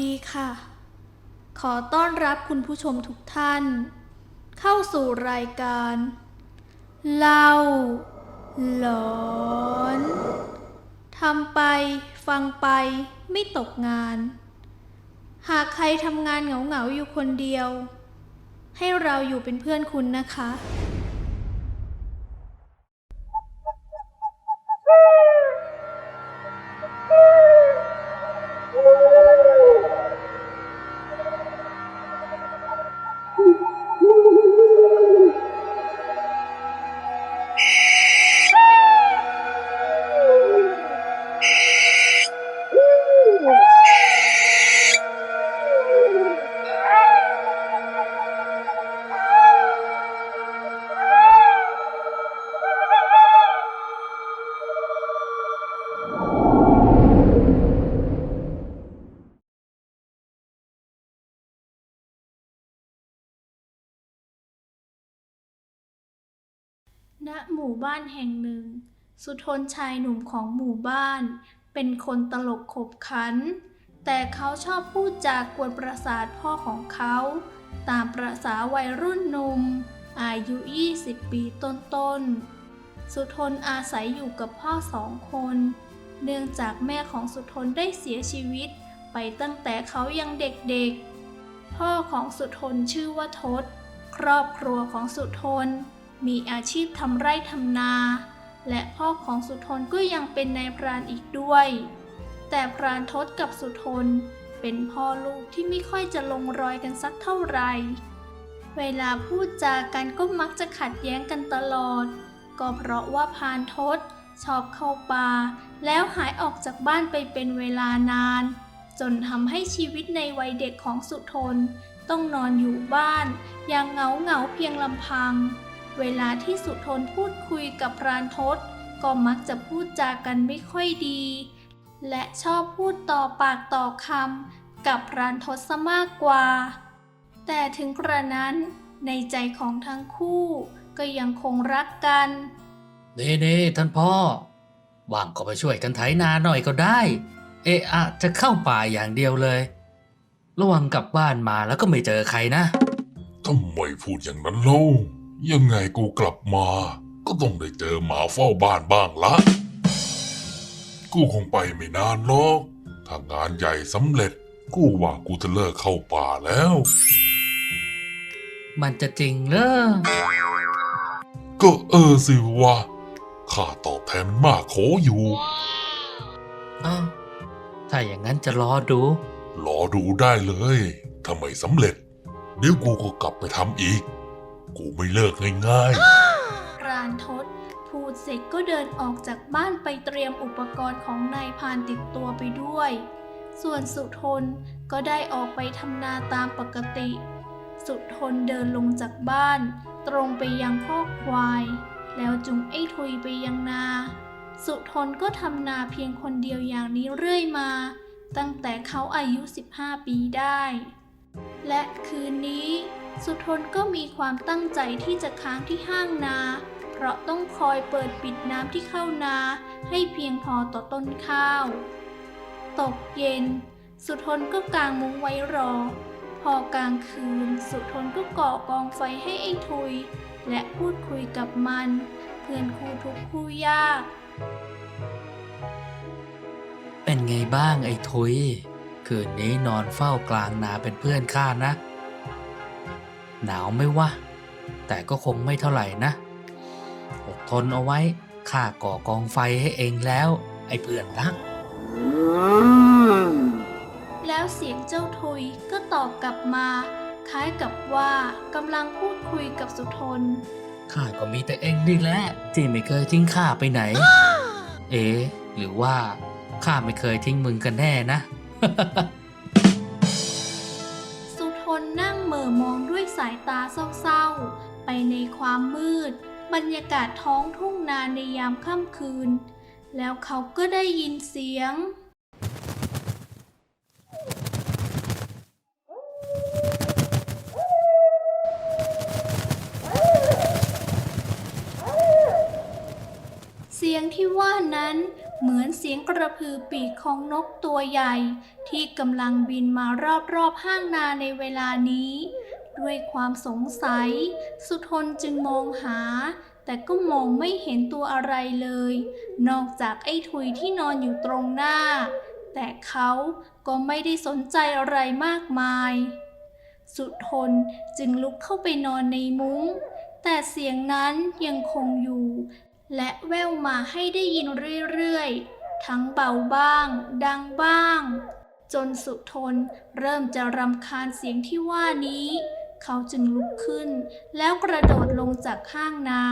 ดีค่ะ ขอต้อนรับคุณผู้ชมทุกท่าน เข้าสู่รายการ เล่า หลอนทำไป ฟังไปไม่ตกงาน หากใครทำงานเหงาๆอยู่คนเดียว ให้เราอยู่เป็นเพื่อนคุณนะคะ มู่บ้านแห่งหนึ่ง สุทนชายหนุ่มของหมู่บ้าน เป็นคนตลกขบขัน แต่เขาชอบพูดจากกวนประสาทพ่อของเขา ตามประษาวัยรุ่นหนุ่ม อายุ 20 ปีต้นๆ สุทนอาศัยอยู่กับพ่อสองคน เนื่องจากแม่ของสุทนได้เสียชีวิตไปตั้งแต่เขายังเด็กๆ พ่อของสุทนชื่อว่าทศ ครอบครัวของสุทน มีอาชีพทำไร่ทำนา และพ่อของสุทนก็ยังเป็นนายพรานอีกด้วย แต่พรานทศกับสุทนเป็นพ่อลูกที่ไม่ค่อยจะลงรอยกันสักเท่าไหร่ เวลาพูดจากันก็มักจะขัดแย้งกันตลอด ก็เพราะว่าพรานทศชอบเข้าป่าแล้วหายออกจากบ้านไปเป็นเวลานาน จนทำให้ชีวิตในวัยเด็กของสุทน ต้องนอนอยู่บ้าน อย่างเหงาเหงาเพียงลำพัง เวลาที่สุทนพูดคุยกับพรานทศก็มักจะพูดจากันไม่ค่อยดี และชอบพูดต่อปากต่อคำกับพรานทศซะมากกว่า แต่ถึงกระนั้นในใจของทั้งคู่ก็ยังคงรักกันเน่เน่ท่านพ่อว่างก็ไปช่วยกันไถนาหน่อยก็ได้ เอะอะจะเข้าป่าอย่างเดียวเลย ระวังกลับบ้านมาแล้วก็ไม่เจอใครนะ ทำไมพูดอย่างนั้นเล่า ยังไงกูกลับมา ก็ต้องได้เจอหมาเฝ้าบ้านบ้างละ กูคงไปไม่นานหรอกถ้างานใหญ่สำเร็จ กูว่ากูจะเลิกเข้าป่าแล้ว มันจะจริงเหรอ ก็เออสิวะค่าตอบแทนมันมากโขอยู่ อ้าว ถ้าอย่างนั้นจะรอดู รอดูได้เลย ถ้าไม่สำเร็จ เดี๋ยวกูก็กลับไปทำอีก กูไม่เลิกง่ายๆพรานทศพูดเสร็จก็เดินออกจากบ้านไปเตรียมอุปกรณ์ของนายพานติดตัวไปด้วย ส่วนสุทนก็ได้ออกไปทำนาตามปกติ สุทนเดินลงจากบ้าน ตรงไปยังคอกควาย แล้วจุงไอ้ทุยไปยังนา สุทนก็ทำนาเพียงคนเดียวอย่างนี้เรื่อยมา ตั้งแต่เขาอายุ 15 ปีได้ และคืนนี้ สุทนก็มีความตั้งใจที่จะค้างที่ห้างนา เพราะต้องคอยเปิดปิดน้ำที่เข้านา ให้เพียงพอต่อต้นข้าว ตกเย็น สุทนก็กางมุ้งไว้รอ พอกลางคืน สุทนก็ก่อกองไฟให้ไอ้ทุย และพูดคุยกับมัน เพื่อนคู่ทุกคู่ยาก เป็นไงบ้างไอ้ทุย คืนนี้นอนเฝ้ากลางนาเป็นเพื่อนข้านะ หนาวไหม่วะ แต่ก็คงไม่เท่าไหร่นะ อดทนเอาไว้ข้าก่อกองไฟให้เองแล้ว ไอ้เพื่อนรัก แล้วเสียงเจ้าทุยก็ตอบกลับมา คล้ายกับว่ากำลังพูดคุยกับสุทน ข้าก็มีแต่เองนี่แหละที่ไม่เคยทิ้งข้าไปไหน เอ๊ะหรือว่าข้าไม่เคยทิ้งมึงกันแน่นะ เศร้าๆ ไปในความมืด บรรยากาศท้องทุ่งนาในยามค่ำคืน แล้วเขาก็ได้ยินเสียง เสียงที่ว่านั้นเหมือนเสียงกระพือปีกของนกตัวใหญ่ ที่กำลังบินมารอบๆห้างนาในเวลานี้ ด้วยความสงสัย สุทนจึงมองหา แต่ก็มองไม่เห็นตัวอะไรเลย นอกจากไอ้ทุยที่นอนอยู่ตรงหน้า แต่เขาก็ไม่ได้สนใจอะไรมากมาย สุทนจึงลุกเข้าไปนอนในมุง้ง แต่เสียงนั้นยังคงอยู่ และแว่วมาให้ได้ยินเรื่อยๆ ทั้งเบาบ้าง ดังบ้างจนสุทนเริ่มจะรำคาญเสียงที่ว่านี้ เขาจึงลุกขึ้น แล้วกระโดดลงจากข้างนา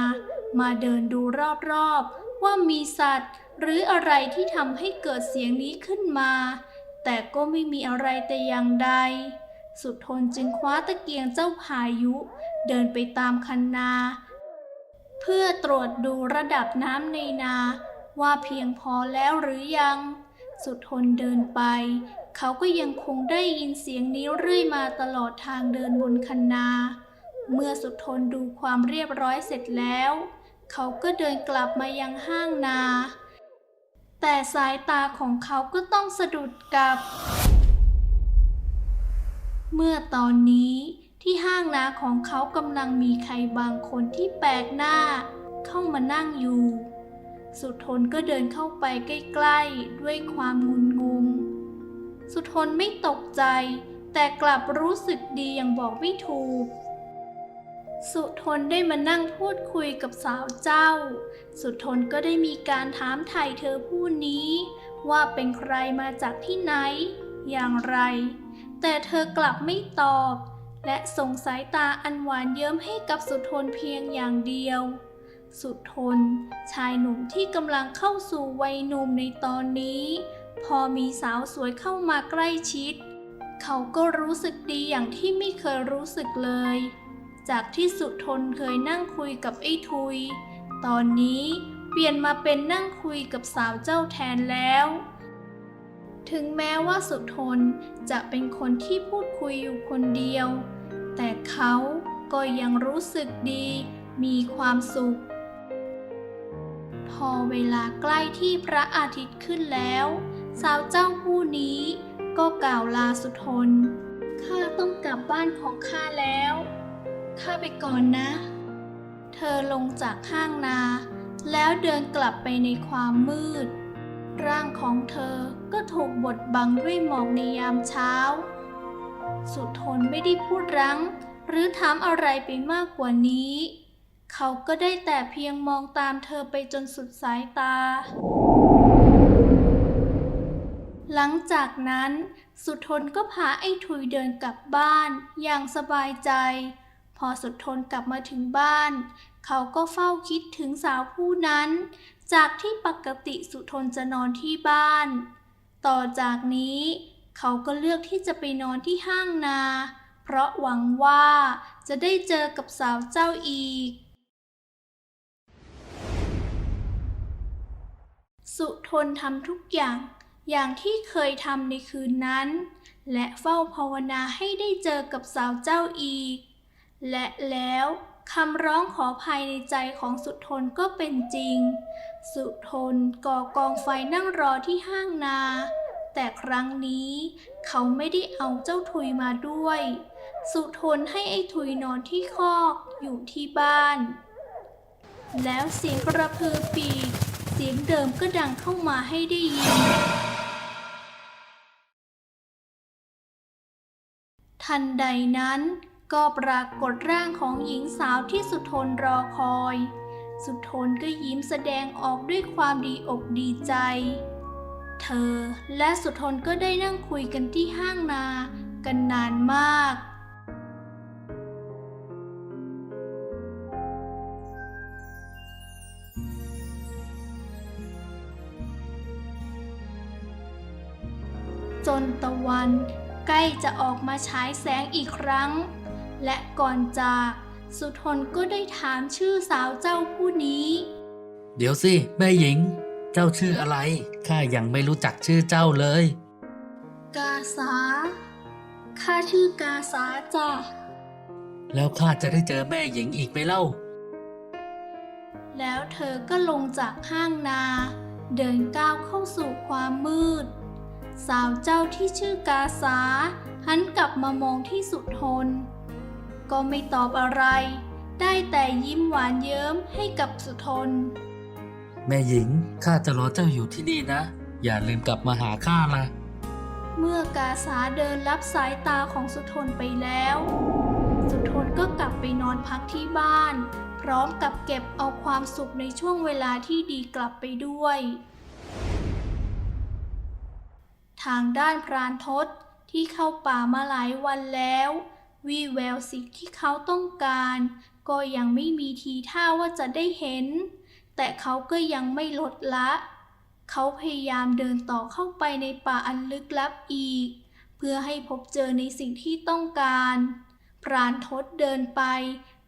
มาเดินดูรอบๆ ว่ามีสัตว์ หรืออะไรที่ทำให้เกิดเสียงนี้ขึ้นมา แต่ก็ไม่มีอะไรแต่อย่างใด สุดทนจึงคว้าตะเกียงเจ้าพายุ เดินไปตามคันนา เพื่อตรวจดูระดับน้ำในนา ว่าเพียงพอแล้วหรือยัง สุดทนเดินไป เขาก็ยังคงได้ยินเสียงนี้เรื่อยมาตลอดทางเดินบนคันนา เมื่อสุดทนดูความเรียบร้อยเสร็จแล้ว เขาก็เดินกลับมายังห้างนา แต่สายตาของเขาก็ต้องสะดุดกับ เมื่อตอนนี้ที่ห้างนาของเขากำลังมีใครบางคนที่แปลกหน้า เข้ามานั่งอยู่ สุดทนก็เดินเข้าไปใกล้ ๆ ด้วยความงุนงง สุทนไม่ตกใจ แต่กลับรู้สึกดีอย่างบอกไม่ถูก สุทนได้มานั่งพูดคุยกับสาวเจ้า สุทนก็ได้มีการถามไถ่เธอผู้นี้ ว่าเป็นใครมาจากที่ไหน อย่างไร แต่เธอกลับไม่ตอบ และส่งสายตาอันหวานเยิ้มให้กับสุทนเพียงอย่างเดียวสุทน ชายหนุ่มที่กำลังเข้าสู่วัยหนุ่มในตอนนี้ พอมีสาวสวยเข้ามาใกล้ชิด เขาก็รู้สึกดีอย่างที่ไม่เคยรู้สึกเลย จากที่สุทนเคยนั่งคุยกับไอ้ทุย ตอนนี้เปลี่ยนมาเป็นนั่งคุยกับสาวเจ้าแทนแล้ว ถึงแม้ว่าสุทนจะเป็นคนที่พูดคุยอยู่คนเดียว แต่เขาก็ยังรู้สึกดี มีความสุข พอเวลาใกล้ที่พระอาทิตย์ขึ้นแล้ว สาวเจ้าผู้นี้ก็กล่าวลาสุทน ข้าต้องกลับบ้านของข้าแล้ว ข้าไปก่อนนะ เธอลงจากห้างนา แล้วเดินกลับไปในความมืด ร่างของเธอก็ถูกบดบังด้วยหมอกในยามเช้า สุทนไม่ได้พูดรั้ง หรือถามอะไรไปมากกว่านี้ เขาก็ได้แต่เพียงมองตามเธอไปจนสุดสายตา หลังจากนั้น สุทนก็พาไอ้ทุยเดินกลับบ้านอย่างสบายใจ พอสุทนกลับมาถึงบ้าน เขาก็เฝ้าคิดถึงสาวผู้นั้น จากที่ปกติสุทนจะนอนที่บ้าน ต่อจากนี้เขาก็เลือกที่จะไปนอนที่ห้างนา เพราะหวังว่าจะได้เจอกับสาวเจ้าอีก สุทนทำทุกอย่าง อย่างที่เคยทำในคืนนั้น และเฝ้าภาวนาให้ได้เจอกับสาวเจ้าอีก และแล้วคำร้องขอภายในใจของสุทนก็เป็นจริง สุทนก่อกองไฟนั่งรอที่ห้างนา แต่ครั้งนี้เขาไม่ได้เอาเจ้าทุยมาด้วย สุทนให้ไอ้ทุยนอนที่คอกอยู่ที่บ้าน แล้วเสียงกระพือปีก เสียงเดิมก็ดังเข้ามาให้ได้ยิน ทันใดนั้นก็ปรากฏร่างของหญิงสาวที่สุทนรอคอย สุทนก็ยิ้มแสดงออกด้วยความดีอกดีใจ เธอและสุทนก็ได้นั่งคุยกันที่ห้างนากันนานมาก จนตะวัน ใกล้จะออกมาฉายแสงอีกครั้ง และก่อนจาก สุทนก็ได้ถามชื่อสาวเจ้าผู้นี้ เดี๋ยวสิ แม่หญิง เจ้าชื่ออะไร ข้ายังไม่รู้จักชื่อเจ้าเลย กาสา ข้าชื่อกาสาจ้ะ แล้วข้าจะได้เจอแม่หญิงอีกไหมเล่า แล้วเธอก็ลงจากห้างนา เดินก้าวเข้าสู่ความมืด สาวเจ้าที่ชื่อกาสาหันกลับมามองที่สุทน ก็ไม่ตอบอะไร ได้แต่ยิ้มหวานเยิ้มให้กับสุทน แม่หญิงข้าจะรอเจ้าอยู่ที่นี่นะ อย่าลืมกลับมาหาข้าละเมื่อกาสาเดินรับสายตาของสุทนไปแล้ว สุทนก็กลับไปนอนพักที่บ้าน พร้อมกับเก็บเอาความสุขในช่วงเวลาที่ดีกลับไปด้วย ทางด้านพรานทศที่เข้าป่ามาหลายวันแล้ว วีแววสิ่งที่เขาต้องการ ก็ยังไม่มีทีท่าว่าจะได้เห็น แต่เขาก็ยังไม่ลดละ เขาพยายามเดินต่อเข้าไปในป่าอันลึกลับอีก เพื่อให้พบเจอในสิ่งที่ต้องการ พรานทศเดินไป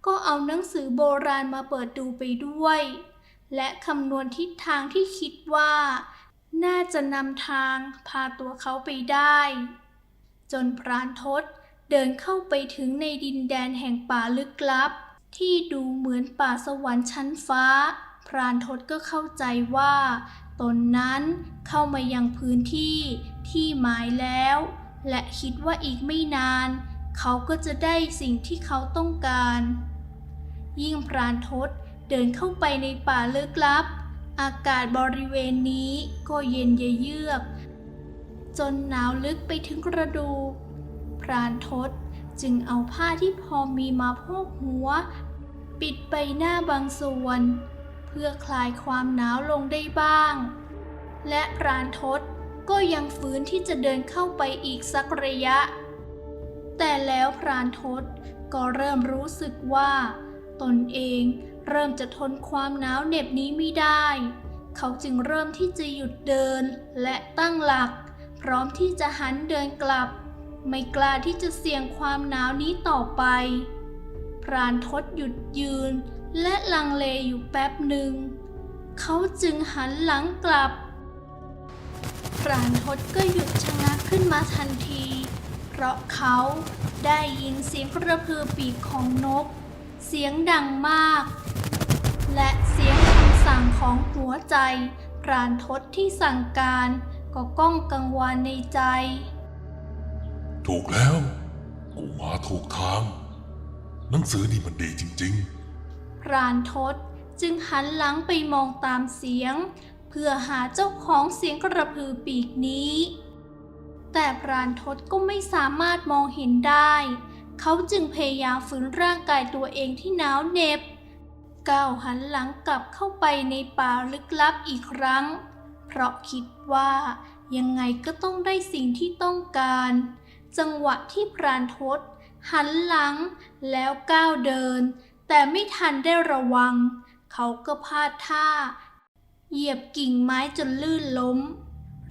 ก็เอาหนังสือโบราณมาเปิดดูไปด้วย และคำนวณทิศทางที่คิดว่า น่าจะนำทางพาตัวเขาไปได้ จนพรานทศเดินเข้าไปถึงในดินแดนแห่งป่าลึกลับ ที่ดูเหมือนป่าสวรรค์ชั้นฟ้า พรานทศก็เข้าใจว่า ตนนั้นเข้ามายังพื้นที่ที่หมายแล้ว และคิดว่าอีกไม่นาน เขาก็จะได้สิ่งที่เขาต้องการ ยิ่งพรานทศเดินเข้าไปในป่าลึกลับ อากาศบริเวณนี้ก็เย็นเยือก จนหนาวลึกไปถึงกระดูก พรานทศจึงเอาผ้าที่พอมีมาพกหัว ปิดใบหน้าบางส่วน เพื่อคลายความหนาวลงได้บ้าง และพรานทศก็ยังฝืนที่จะเดินเข้าไปอีกสักระยะ แต่แล้วพรานทศก็เริ่มรู้สึกว่า ตนเอง เริ่มจะทนความหนาวเหน็บนี้ไม่ได้ เขาจึงเริ่มที่จะหยุดเดินและตั้งหลัก พร้อมที่จะหันเดินกลับ ไม่กล้าที่จะเสี่ยงความหนาวนี้ต่อไป พรานทศหยุดยืนและลังเลอยู่แป๊บหนึ่ง เขาจึงหันหลังกลับ พรานทศก็หยุดชะงักขึ้นมาทันที เพราะเขาได้ยินเสียงกระพือปีกของนก เสียงดังมาก และเสียงคำสั่งของหัวใจพรานทศที่สั่งการ ก็ก้องกังวานในใจ ถูกแล้ว กูมาถูกทาง หนังสือนี่มันดีจริงพรานทศจึงหันหลังไปมองตามเสียง เพื่อหาเจ้าของเสียงกระพือปีกนี้ แต่พรานทศก็ไม่สามารถมองเห็นได้ เขาจึงพยายามฝืนร่างกายตัวเองที่หนาวเหน็บ ก้าวหันหลังกลับเข้าไปในป่าลึกลับอีกครั้ง เพราะคิดว่ายังไงก็ต้องได้สิ่งที่ต้องการ จังหวะที่พรานทศหันหลังแล้วก้าวเดิน แต่ไม่ทันได้ระวัง เขาก็พลาดท่า เหยียบกิ่งไม้จนลื่นล้ม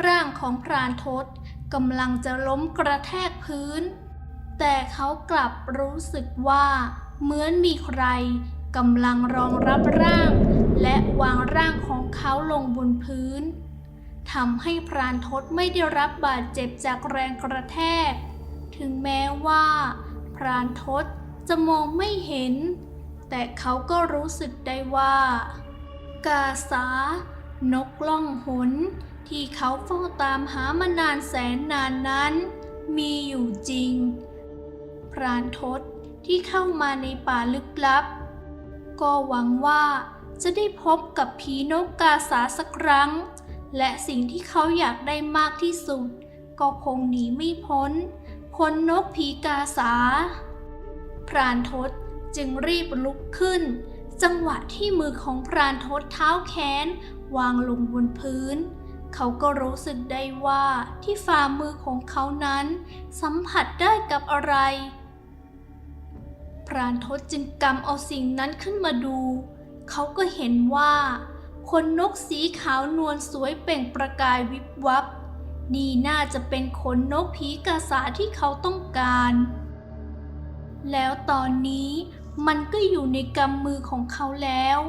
ร่างของพรานทศกำลังจะล้มกระแทกพื้น แต่เขากลับรู้สึกว่า เหมือนมีใคร กำลังรองรับร่าง และวางร่างของเขาลงบนพื้นทำให้พรานทศไม่ได้รับบาดเจ็บจากแรงกระแทก ถึงแม้ว่า พรานทศจะมองไม่เห็น แต่เขาก็รู้สึกได้ว่า กาสา นกล่องหน ที่เขาเฝ้าตามหามานานแสนนานนั้น มีอยู่จริง พรานทศที่เข้ามาในป่าลึกลับ ก็หวังว่าจะได้พบกับผีนกกาสาสักครั้ง และสิ่งที่เขาอยากได้มากที่สุด ก็คงหนีไม่พ้นขนนกผีกาสา พรานทศจึงรีบลุกขึ้น จังหวะที่มือของพรานทศเท้าแขนวางลงบนพื้น เขาก็รู้สึกได้ว่าที่ฝ่ามือของเขานั้น สัมผัสได้กับอะไร พรานทศจึงกำเอาสิ่งนั้นขึ้นมาดู เขาก็เห็นว่าขนนกสีขาวนวลสวยเปล่งประกายวิบวับ นี่น่าจะเป็นขนนกผีกาสาที่เขาต้องการ แล้วตอนนี้มันก็อยู่ในกำมือของเขาแล้ว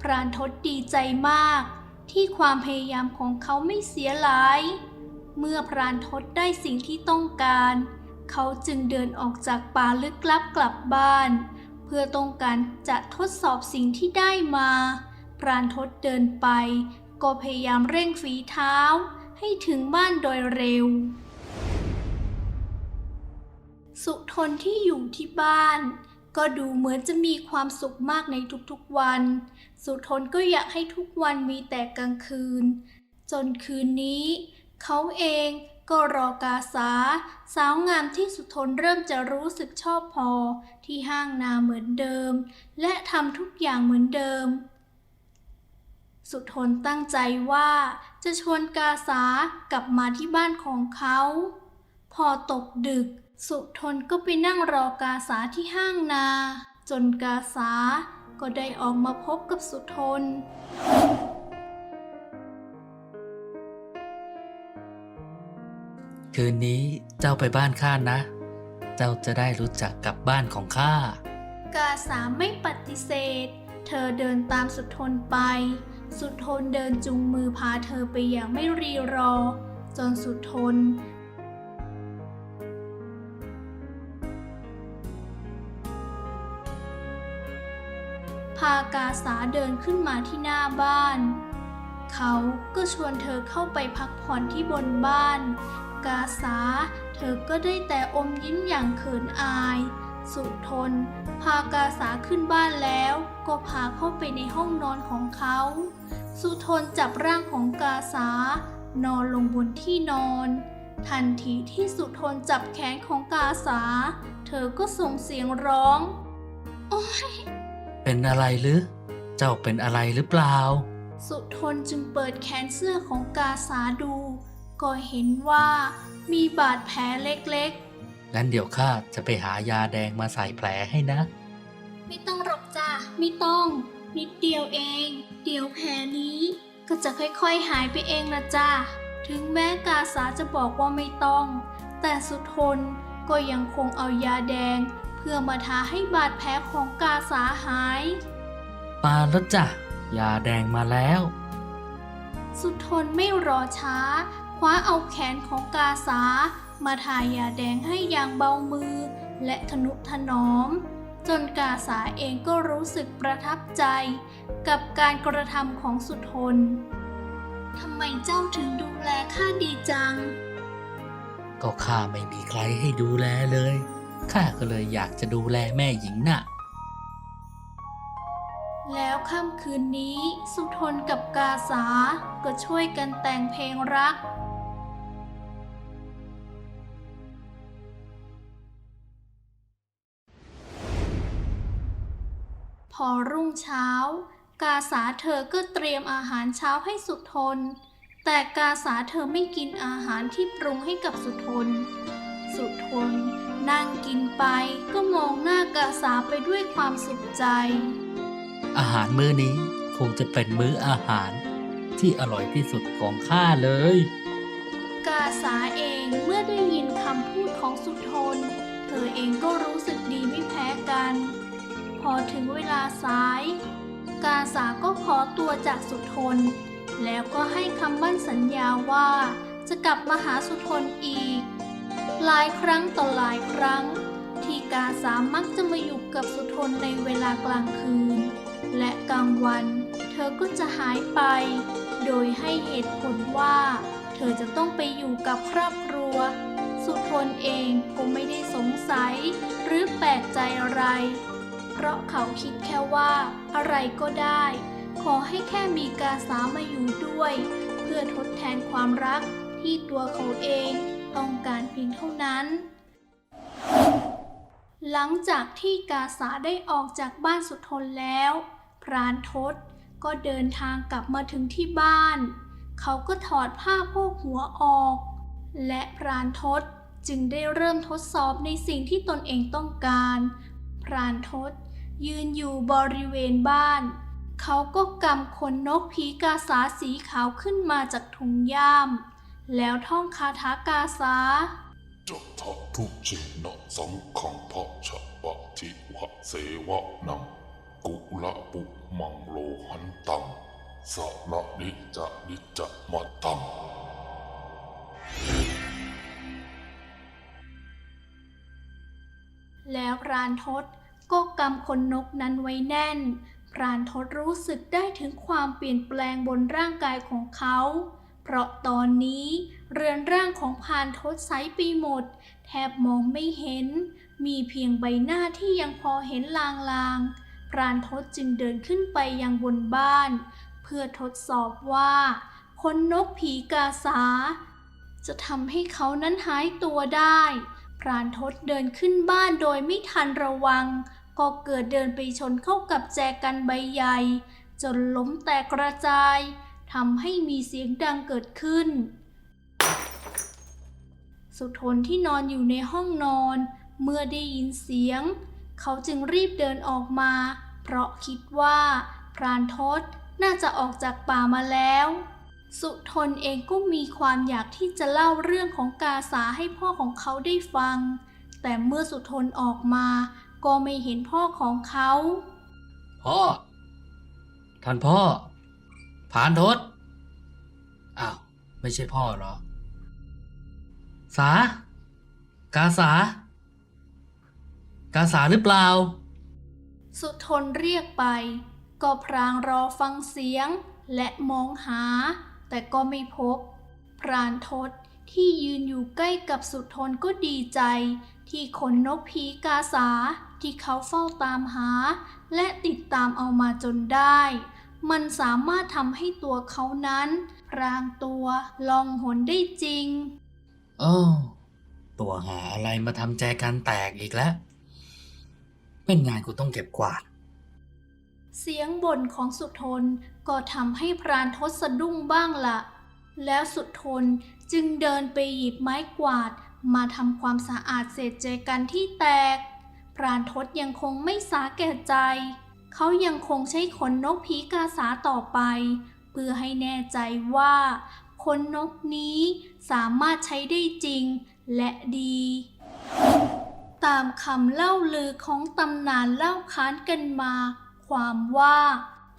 พรานทศดีใจมากที่ความพยายามของเขาไม่เสียหลาย เมื่อพรานทศได้สิ่งที่ต้องการเขาจึงเดินออกจากป่าลึกลับกลับบ้าน เพื่อต้องการจะทดสอบสิ่งที่ได้มา พรานทศเดินไป ก็พยายามเร่งฝีเท้า ให้ถึงบ้านโดยเร็ว สุทนที่อยู่ที่บ้าน ก็ดูเหมือนจะมีความสุขมากในทุกๆวัน สุทนก็อยากให้ทุกวันมีแต่กลางคืน จนคืนนี้ เขาเอง ก็รอกาสา สาวงามที่สุทนเริ่มจะรู้สึกชอบพอ ที่ห้างนาเหมือนเดิม และทำทุกอย่างเหมือนเดิม สุทนตั้งใจว่าจะชวนกาสากลับมาที่บ้านของเขา พอตกดึก สุทนก็ไปนั่งรอกาสาที่ห้างนา จนกาสาก็ได้ออกมาพบกับสุทน คืนนี้เจ้าไปบ้านข้านะ เจ้าจะได้รู้จักกับบ้านของข้า กาสาไม่ปฏิเสธ เธอเดินตามสุดทนไป สุดทนเดินจุงมือพาเธอไปอย่างไม่รีรอ จนสุดทนพากาสาเดินขึ้นมาที่หน้าบ้าน เขาก็ชวนเธอเข้าไปพักผ่อนที่บนบ้าน กาสา เธอก็ได้แต่อมยิ้มอย่างเขินอาย สุทน พากาสาขึ้นบ้านแล้ว ก็พาเข้าไปในห้องนอนของเขา สุทนจับร่างของกาสา นอนลงบนที่นอน ทันทีที่สุทนจับแขนของกาสา เธอก็ส่งเสียงร้องเป็นอะไรหรือ เจ้าเป็นอะไรหรือเปล่า สุทนจึงเปิดแขนเสื้อของกาสาดู ก็เห็นว่ามีบาดแผลเล็กงั้นเดี๋ยวข้าจะไปหายาแดงมาใส่แผลให้นะ ๆ ไม่ต้องหรอกจ้ะไม่ต้อง นิดเดียวเอง เดี๋ยวแผลนี้ก็จะค่อยๆหายไปเองนะจ้ะถึงแม้กาสาจะบอกว่าไม่ต้อง แต่สุทนก็ยังคงเอายาแดง เพื่อมาทาให้บาดแผลของกาสาหายปาแล้วจ้ะ ยาแดงมาแล้ว สุทนไม่รอช้าค ว้าเอาแขนของกาสา มาทายาแดงให้อย่างเบามือ และทนุถนอม จนกาสาเองก็รู้สึกประทับใจ กับการกระทำของสุทนทำไมเจ้าถึงดูแลข้าดีจัง ก็ข้าไม่มีใครให้ดูแลเลย ข้าก็เลยอยากจะดูแลแม่หญิงน่ะ แล้วค่ำคืนนี้ สุทนกับกาสา ก็ช่วยกันแต่งเพลงรัก พอรุ่งเช้า กาสาเธอก็เตรียมอาหารเช้าให้สุทน แต่กาสาเธอไม่กินอาหารที่ปรุงให้กับสุทน สุทนนั่งกินไปก็มองหน้ากาสาไปด้วยความสุขใจ อาหารมื้อนี้คงจะเป็นมื้ออาหารที่อร่อยที่สุดของข้าเลย กาสาเองเมื่อได้ยินคำพูดของสุทน เธอเองก็รู้สึกดีไม่แพ้กัน พอถึงเวลาสาย กาสาก็ขอตัวจากสุทน แล้วก็ให้คำมั่นสัญญาว่าจะกลับมาหาสุทนอีก หลายครั้งต่อหลายครั้ง ที่กาสามักจะมาอยู่กับสุทนในเวลากลางคืน และกลางวัน เธอก็จะหายไป โดยให้เหตุผลว่า เธอจะต้องไปอยู่กับครอบครัว สุทนเองก็ไม่ได้สงสัยหรือแปลกใจอะไร เพราะเขาคิดแค่ว่า อะไรก็ได้ ขอให้แค่มีกาสามาอยู่ด้วย เพื่อทดแทนความรักที่ตัวเขาเองต้องการเพียงเท่านั้น หลังจากที่กาสาได้ออกจากบ้านสุทนแล้ว พรานทศก็เดินทางกลับมาถึงที่บ้าน เขาก็ถอดผ้าโพกหัวออก และพรานทศจึงได้เริ่มทดสอบในสิ่งที่ตนเองต้องการ พรานทศ ยืนอยู่บริเวณบ้าน เขาก็กำขนนกผีกาสาสีขาวขึ้นมาจากถุงย่าม แล้วท่องคาถากาสาจะทะทุชินะสังขังพะชะปะทิวะเสวะนังกุละปุมังโลหันตังสะนะนิจะนิจะมัตตังแล้วพรานทศ ก็กำขนนกนั้นไว้แน่น พรานทศรู้สึกได้ถึงความเปลี่ยนแปลงบนร่างกายของเขา เพราะตอนนี้เรือนร่างของพรานทศใสไปหมด แทบมองไม่เห็น มีเพียงใบหน้าที่ยังพอเห็นลางๆ พรานทศจึงเดินขึ้นไปยังบนบ้าน เพื่อทดสอบว่าคนนกผีกาสา จะทำให้เขานั้นหายตัวได้ พรานทศเดินขึ้นบ้านโดยไม่ทันระวัง ก็เกิดเดินไปชนเข้ากับแจกันใบใหญ่ จนล้มแตกกระจายทำให้มีเสียงดังเกิดขึ้น สุทนที่นอนอยู่ในห้องนอน เมื่อได้ยินเสียง เขาจึงรีบเดินออกมา เพราะคิดว่า พรานทศน่าจะออกจากป่ามาแล้ว สุทนเองก็มีความอยากที่จะเล่าเรื่องของกาสาให้พ่อของเขาได้ฟัง แต่เมื่อสุทนออกมา ก็ไม่เห็นพ่อของเขา พ่อ ท่านพ่อผานทศอ้าว ไม่ใช่พ่อเหรอ สา กาสา กาสาหรือเปล่า สุทนเรียกไป ก็พรางรอฟังเสียงและมองหา แต่ก็ไม่พบ พรานทศที่ยืนอยู่ใกล้กับสุทนก็ดีใจ ที่ขนนกผีกาสาที่เขาเฝ้าตามหา และติดตามเอามาจนได้ มันสามารถทำให้ตัวเขานั้น พรางตัวลองหนได้จริงเออตัวหาอะไรมาทำใจกันแตกอีกแล้ว เป็นไงกูต้องเก็บกวาด เสียงบ่นของสุทน ก็ทำให้พรานทศสะดุ้งบ้างละ แล้วสุดทนจึงเดินไปหยิบไม้กวาด มาทำความสะอาดเศษเจกันที่แตก พรานทศยังคงไม่สาแก่ใจ เขายังคงใช้ขนนกผีกาสาต่อไป เพื่อให้แน่ใจว่าขนนกนี้สามารถใช้ได้จริงและดี ตามคำเล่าลือของตำนานเล่าค้านกันมา ความว่า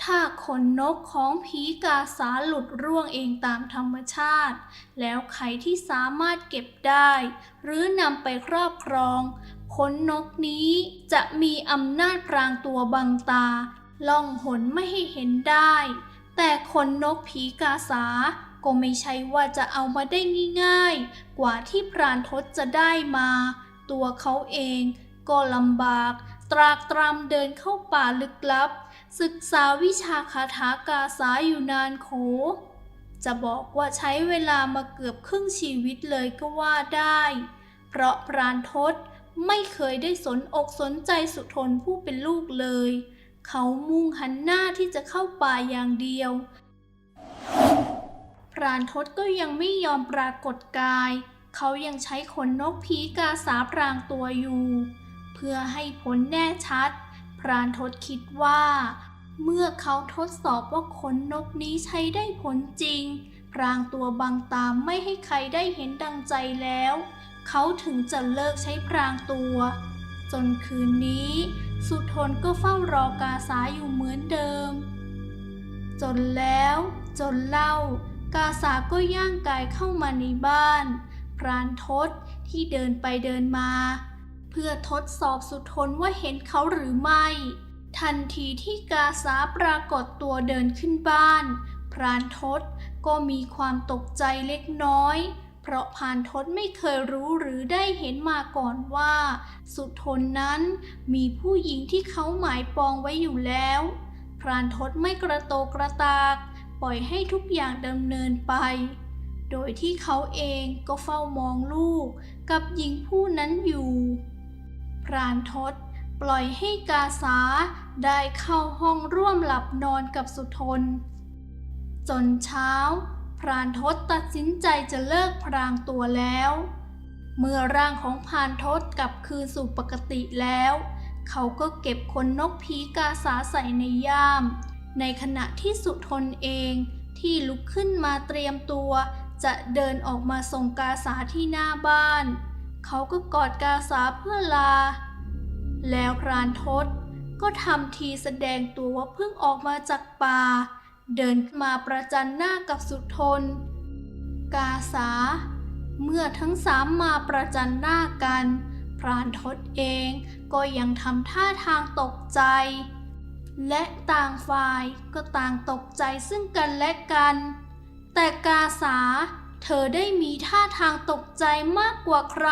ถ้าขนนกของผีกาสาหลุดร่วงเองตามธรรมชาติ แล้วใครที่สามารถเก็บได้ หรือนำไปครอบครองขนนกนี้จะมีอำนาจพรางตัวบังตา ล่องหนไม่ให้เห็นได้ แต่ขนนกผีกาสาก็ไม่ใช่ว่าจะเอามาได้ง่ายๆ กว่าที่พรานทศจะได้มา ตัวเขาเองก็ลำบาก ตรากตรำเดินเข้าป่าลึกลับ ศึกษาวิชาคาถากาสาอยู่นานโข จะบอกว่าใช้เวลามาเกือบครึ่งชีวิตเลยก็ว่าได้ เพราะพรานทศไม่เคยได้สนอกสนใจสุทนผู้เป็นลูกเลย เขามุ่งหันหน้าที่จะเข้าป่าอย่างเดียว พรานทศก็ยังไม่ยอมปรากฏกาย เขายังใช้ขนนกผีกาสาพรางตัวอยู่ เพื่อให้ผลแน่ชัด รานทศคิดว่า เมื่อเขาทดสอบว่าขนนกนี้ใช้ได้ผลจริง พรางตัวบังตามไม่ให้ใครได้เห็นดังใจแล้ว เขาถึงจะเลิกใช้พรางตัว จนคืนนี้ สุทนก็เฝ้ารอกาสาอยู่เหมือนเดิม จนแล้ว จนเล่า กาสาก็ย่างกายเข้ามาในบ้าน พรานทศที่เดินไปเดินมา พื่อทดสอบสุดทนว่าเห็นเขาหรือไม่ ทันทีที่กาสาปรากฏตัวเดินขึ้นบ้าน พรานทศก็มีความตกใจเล็กน้อย เพราะพรานทศไม่เคยรู้หรือได้เห็นมาก่อนว่า สุดทนนั้นมีผู้หญิงที่เขาหมายปองไว้อยู่แล้ว พรานทศไม่กระโตกระตาก ปล่อยให้ทุกอย่างดำเนินไปโดยที่เขาเองก็เฝ้ามองลูกกับหญิงผู้นั้นอยู่ พรานทศปล่อยให้กาสาได้เข้าห้องร่วมหลับนอนกับสุทน จนเช้า พรานทศตัดสินใจจะเลิกพรางตัวแล้ว เมื่อร่างของพรานทศกลับคืนสู่ปกติแล้ว เขาก็เก็บขนนกผีกาสาใส่ในย่าม ในขณะที่สุทนเองที่ลุกขึ้นมาเตรียมตัว จะเดินออกมาส่งกาสาที่หน้าบ้าน เขาก็กอดกาสาเพื่อลา แล้วพรานทศก็ทำทีแสดงตัวว่าเพิ่งออกมาจากป่า เดินมาประจันหน้ากับสุทน กาสา เมื่อทั้งสามมาประจันหน้ากัน พรานทศเองก็ยังทำท่าทางตกใจ และต่างฝ่ายก็ต่างตกใจซึ่งกันและกัน แต่กาสา เธอได้มีท่าทางตกใจมากกว่าใคร